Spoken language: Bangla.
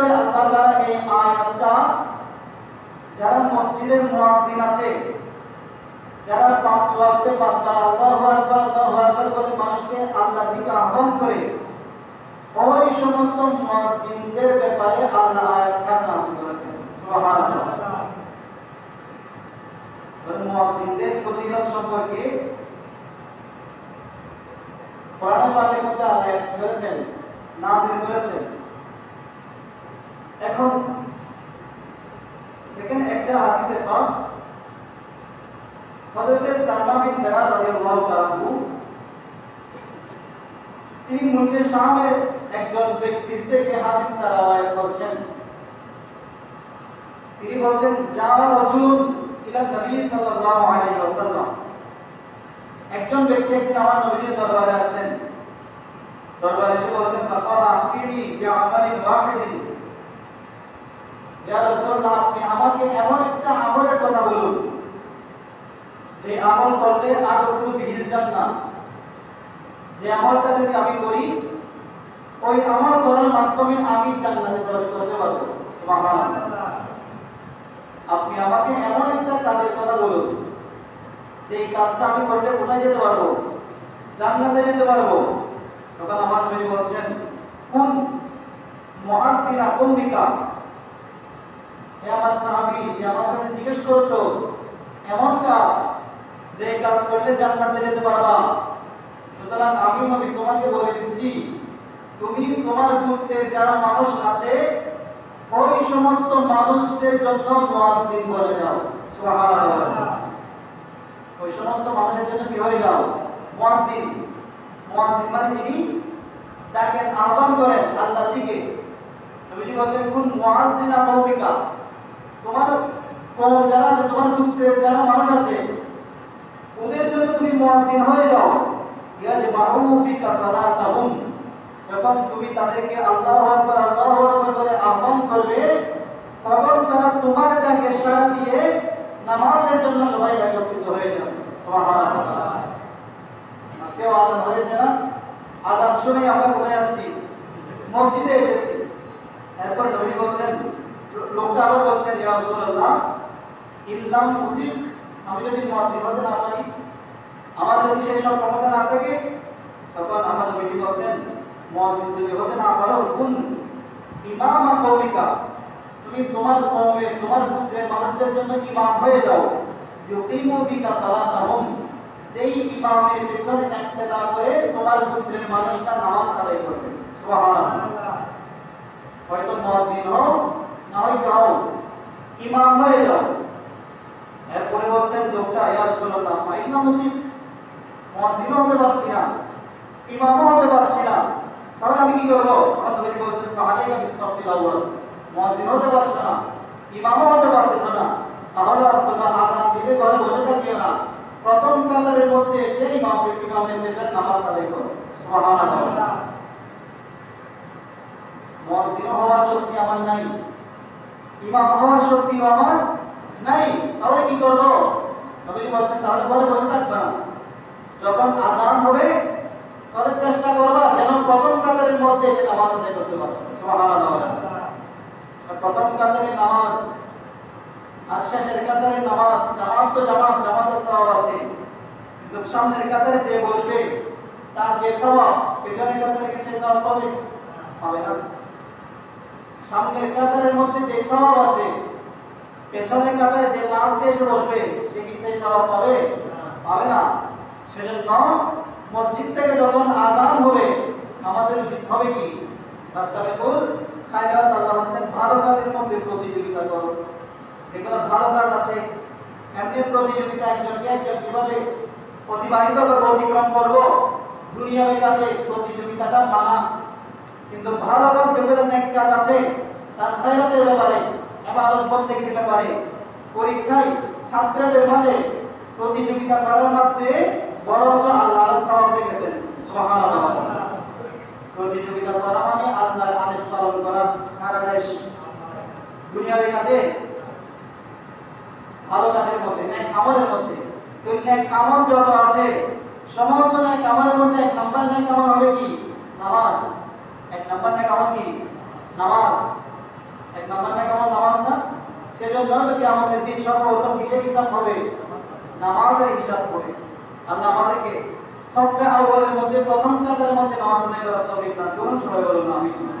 করে আল্লাহ তাআলা এই আয়াতটা যারা মসজিদের মুয়াজ্জিন আছে যারা পাঁচ ওয়াক্তে পাঁচবার আল্লাহু আকবার আল্লাহু আকবার বলে মানুষকে আল্লাহর দিকে আহ্বান করে ওই সমস্ত মুয়াজ্জিনদের ব্যাপারে আল্লাহ আয়াতটা নাযিল করেছেন সুবহানাল্লাহ মুয়াজ্জিনদের ফজিলত সম্পর্কে কোরআন পাকের মধ্যে আল্লাহ করেছেন নাযিল করেছেন এখন দেখেন একটা হাদিসের পর হযরতে সালমান বিন দারা রাদিয়াল্লাহু তাআলা তিনি মুলকে শামের একজন ব্যক্তির থেকে হাদিস তারাওয়ায় করছেন। তিনি বলছেন, যা রাজুল ইলা নবী সাল্লাল্লাহু আলাইহি ওয়াসাল্লাম। একজন ব্যক্তি একদিন আমার নবীর দরবারে আসলেন। দরবারে এসে বলছেন, ফাকাল আখবিরনি বিআমালিন ওয়াহিদিন। ইয়া রাসূলুল্লাহ, আপনি আমাকে এমন একটা আমলের কথা বলুন যে আমল করলে আর কোনো বিহিল যান না। যে আমলটা যদি আমি করি, ওই আমল করার মাধ্যমে আমি জান্নাতে প্রবেশ করতে পারব। আপনি আমাকে এমন একটা কাজের কথা বলুন, যে এই কাজটা আমি করলে কোথায় যেতে পারব? জান্নাতে যেতে পারব? তখন আমার নবী বলছেন, কোন মুআজ্জিনা কৌমিকা হে আমার সাহাবী, যে আমার কাছে জিজ্ঞেস করছ, এমন কাজ যে কাজ করলে জান্নাতে যেতে পারবা। সুতরাং আমি নবী তোমাকে বলে দিচ্ছি, তুমি তোমার পুত্রের যারা মানুষ আছে, ওই সমস্ত মানুষদের জন্য মুয়াজ্জিন বলে দাও। সুবহানাল্লাহ। ওই সমস্ত মানুষের জন্য কি হয়ে যাও? মুয়াজ্জিন। মুয়াজ্জিন মানে তিনি ডাকেন আহ্বান করেন আল্লাহর দিকে। নবীজি বলছেন, কোন মুয়াজ্জিনা কওমিকা? তোমার কওম যারা আছে, তোমার পুত্রের যারা মানুষ আছে ওদের জন্য তুমি মুয়াজ্জিন হয়ে যাও। ইয়াজমাউ বিকা সালাতাহুম। যখন তুমি তাদেরকে আল্লাহু আকবার আল্লাহু আকবার বলে আহ্বান করবে, তখন তারা তোমার ডাকে সাড়া দিয়ে নামাজের জন্য সবাই একত্রিত হয়ে যাবে। সুবহানাল্লাহ। আজকে আযান হয়েছে না? আযান শুনে আমরা কোথায় আসছি? মসজিদে এসেছি। এরপর নবী বলছেন, লোকটা আবার বলছেন, ইয়া রাসূলুল্লাহ, ইল্লাম উদিক আমি যদি মুয়াজ্জিন হতে না পারি সেই সব ক্ষমতা না থাকে, তখন আমার নবীজি বলছেন যদি হতে না পারো ইমাম তুমি তোমার কওমে তোমার মানুষদের জন্য ইমাম হয়ে যাও। যেই ইমামের পেছনে করে তোমার নামাজ আদায় করবে। হয়তো মুয়াজ্জিন হও, না হয়তো ইমাম হয়ে যাও। এরপরে বলছেন লোকটা, ইয়া ফাইনা মুতিক হতে পারছি না, ইমামও হতে পারছি না। তাহলে আমি কি করব? আমার হতে পারছ না, ইমামও হতে পারতেছ না। শক্তি আমার নাই। ইমাম হওয়ার আমার নাই। তাহলে কি করব? বলছেন, তাহলে ঘরে বসে যখন আজান হবে তাহলে চেষ্টা করবা যেন প্রথম কাতারের মধ্যে এসে নামাজ আদায় করতে পারো। সুবহানাল্লাহ। প্রথম কাতারে নামাজ আর শেষের কাতারে নামাজ জামাত তো জামাত জামাতের সওয়াব আছে। কিন্তু সামনের কাতারে যে বসবে তার যে সওয়াব পেছনের কাতারে কি সে সওয়াব পাবে পাবে না। সামনের কাতারের মধ্যে যে সওয়াব আছে পেছনের কাতারে যে লাস্টে এসে বসবে সে কি সেই সওয়াব পাবে? পাবে না। সেজন্য মসজিদ থেকে যখন আজান হবে আমাদের উচিত হবে কি? রাস্তাবেকুল খায়রাত আল্লাহ বলছেন, ভালো কাজের মধ্যে প্রতিযোগিতা করো। যেগুলো ভালো কাজ আছে। এমনি প্রতিযোগিতা একজনকে একজন কীভাবে অতিবাহিত করব, অতিক্রম করব? দুনিয়ার কাজে প্রতিযোগিতাটা মানা। কিন্তু ভালো কাজ যেগুলো নেক কাজ আছে, তার খায়রাতের ব্যাপারে, এবাদত বন্দেগীর ব্যাপারে পরীক্ষায় ছাত্রদের মাঝে প্রতিযোগিতা করার মাধ্যমে বরঞ্চ আল্লাহ সওয়াব রেখেছেন সুবহানাল্লাহ। প্রতিযোগিতা করা মানে আল্লাহর আদেশ পালন করা কার আদেশ দুনিয়ার কাজে ভালো কাজের মধ্যে ন্যায় আমলের মধ্যে। তো ন্যায় যত আছে, সমস্ত ন্যায় আমলের মধ্যে এক নাম্বার ন্যায় আমল হবে কি? নামাজ। এক নাম্বার ন্যায় আমল কি? নামাজ। এক নাম্বার নাকি আমার নামাজ না? সেজন্য যদি আমাদের দিন সর্বপ্রথম কিসের হিসাব হবে? নামাজের হিসাব হবে। আল্লাহ আমাদেরকে সফে আউয়ালের মধ্যে প্রথম কাতারের মধ্যে নামাজ আদায় করার তৌফিক দান করুন। সবাই বলুন, আমিন।